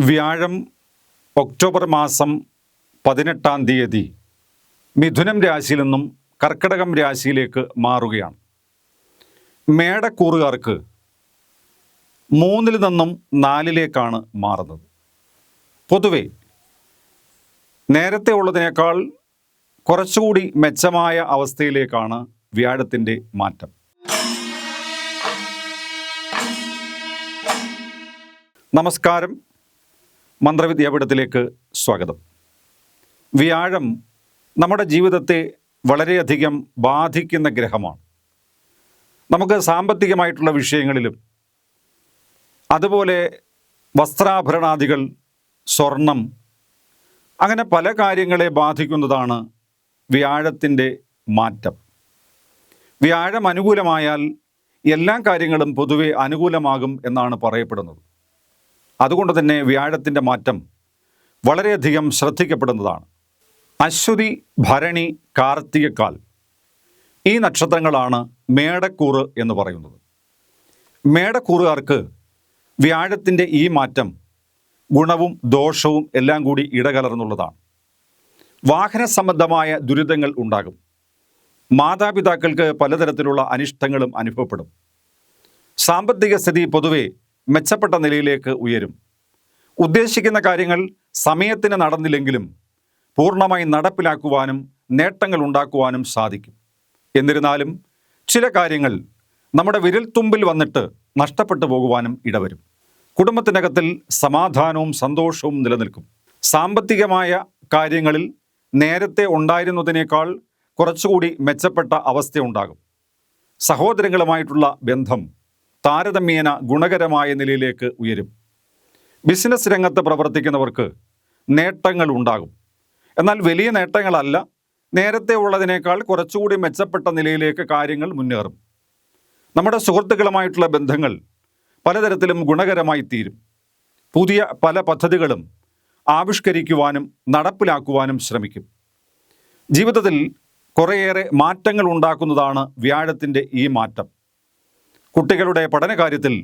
വ്യാഴം ഒക്ടോബർ മാസം പതിനെട്ടാം തീയതി മിഥുനം രാശിയിൽ നിന്നും കർക്കിടകം രാശിയിലേക്ക് മാറുകയാണ്. മേടക്കൂറുകാർക്ക് മൂന്നിൽ നിന്നും നാലിലേക്കാണ് മാറുന്നത്. പൊതുവെ നേരത്തെ ഉള്ളതിനേക്കാൾ കുറച്ചുകൂടി മെച്ചമായ അവസ്ഥയിലേക്കാണ് വ്യാഴത്തിന്റെ മാറ്റം. നമസ്കാരം. മന്ത്രവിദ്യാപീഠത്തിലേക്ക് സ്വാഗതം. വ്യാഴം നമ്മുടെ ജീവിതത്തെ വളരെയധികം ബാധിക്കുന്ന ഗ്രഹമാണ്. നമുക്ക് സാമ്പത്തികമായിട്ടുള്ള വിഷയങ്ങളിലും അതുപോലെ വസ്ത്രാഭരണാദികൾ സ്വർണം അങ്ങനെ പല കാര്യങ്ങളെ ബാധിക്കുന്നതാണ് വ്യാഴത്തിന്റെ മാറ്റം. വ്യാഴം അനുകൂലമായാൽ എല്ലാ കാര്യങ്ങളും പൊതുവെ അനുകൂലമാകും എന്നാണ് പറയപ്പെടുന്നത്. അതുകൊണ്ട് തന്നെ വ്യാഴത്തിന്റെ മാറ്റം വളരെയധികം ശ്രദ്ധിക്കപ്പെടുന്നതാണ്. അശ്വതി ഭരണി കാർത്തികക്കാൽ ഈ നക്ഷത്രങ്ങളാണ് മേടക്കൂറ് എന്ന് പറയുന്നത്. മേടക്കൂറുകാർക്ക് വ്യാഴത്തിന്റെ ഈ മാറ്റം ഗുണവും ദോഷവും എല്ലാം കൂടി ഇടകലർന്നുള്ളതാണ്. വാഹന സംബന്ധമായ ദുരിതങ്ങൾ ഉണ്ടാകും. മാതാപിതാക്കൾക്ക് പലതരത്തിലുള്ള അനിഷ്ടങ്ങളും അനുഭവപ്പെടും. സാമ്പത്തിക സ്ഥിതി പൊതുവെ മെച്ചപ്പെട്ട നിലയിലേക്ക് ഉയരും. ഉദ്ദേശിക്കുന്ന കാര്യങ്ങൾ സമയത്തിന് നടന്നില്ലെങ്കിലും പൂർണമായി നടപ്പിലാക്കുവാനും നേട്ടങ്ങൾ ഉണ്ടാക്കുവാനും സാധിക്കും. എന്നിരുന്നാലും ചില കാര്യങ്ങൾ നമ്മുടെ വിരൽത്തുമ്പിൽ വന്നിട്ട് നഷ്ടപ്പെട്ടു പോകുവാനും ഇടവരും. കുടുംബത്തിനകത്തിൽ സമാധാനവും സന്തോഷവും നിലനിൽക്കും. സാമ്പത്തികമായ കാര്യങ്ങളിൽ നേരത്തെ ഉണ്ടായിരുന്നതിനേക്കാൾ കുറച്ചുകൂടി മെച്ചപ്പെട്ട അവസ്ഥയുണ്ടാകും സഹോദരങ്ങളുമായിട്ടുള്ള ബന്ധം താരതമ്യേന ഗുണകരമായ നിലയിലേക്ക് ഉയരും. ബിസിനസ് രംഗത്ത് പ്രവർത്തിക്കുന്നവർക്ക് നേട്ടങ്ങൾ ഉണ്ടാകും. എന്നാൽ വലിയ നേട്ടങ്ങളല്ല നേരത്തെ ഉള്ളതിനേക്കാൾ കുറച്ചുകൂടി മെച്ചപ്പെട്ട നിലയിലേക്ക് കാര്യങ്ങൾ മുന്നേറും. നമ്മുടെ സുഹൃത്തുക്കളുമായിട്ടുള്ള ബന്ധങ്ങൾ പലതരത്തിലും ഗുണകരമായി തീരും. പുതിയ പല പദ്ധതികളും ആവിഷ്കരിക്കുവാനും നടപ്പിലാക്കുവാനും ശ്രമിക്കും. ജീവിതത്തിൽ കുറേയേറെ മാറ്റങ്ങൾ ഉണ്ടാക്കുന്നതാണ് വ്യാഴത്തിന്റെ ഈ മാറ്റം. കുട്ടികളുടെ പഠനകാര്യത്തിൽ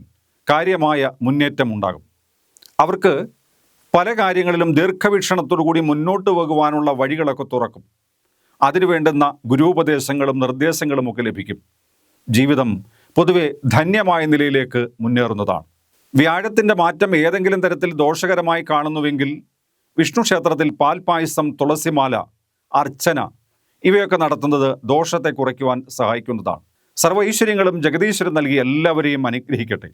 കാര്യമായ മുന്നേറ്റം ഉണ്ടാകും അവർക്ക് പല കാര്യങ്ങളിലും ദീർഘവീക്ഷണത്തോടു കൂടി മുന്നോട്ട് പോകുവാനുള്ള വഴികളൊക്കെ തുറക്കും. അതിനു വേണ്ടുന്ന ഗുരുപദേശങ്ങളും നിർദ്ദേശങ്ങളും ഒക്കെ ലഭിക്കും. ജീവിതം പൊതുവെ ധന്യമായ നിലയിലേക്ക് മുന്നേറുന്നതാണ്. വ്യാഴത്തിന്റെ മാറ്റം ഏതെങ്കിലും തരത്തിൽ ദോഷകരമായി കാണുന്നുവെങ്കിൽ വിഷ്ണു ക്ഷേത്രത്തിൽ പാൽപായസം തുളസിമാല അർച്ചന ഇവയൊക്കെ നടത്തുന്നത് ദോഷത്തെ കുറയ്ക്കുവാൻ സഹായിക്കുന്നതാണ്. സർവ ഐശ്വര്യങ്ങളും ജഗദീശ്വരൻ നൽകി എല്ലാവരെയും അനുഗ്രഹിക്കട്ടെ.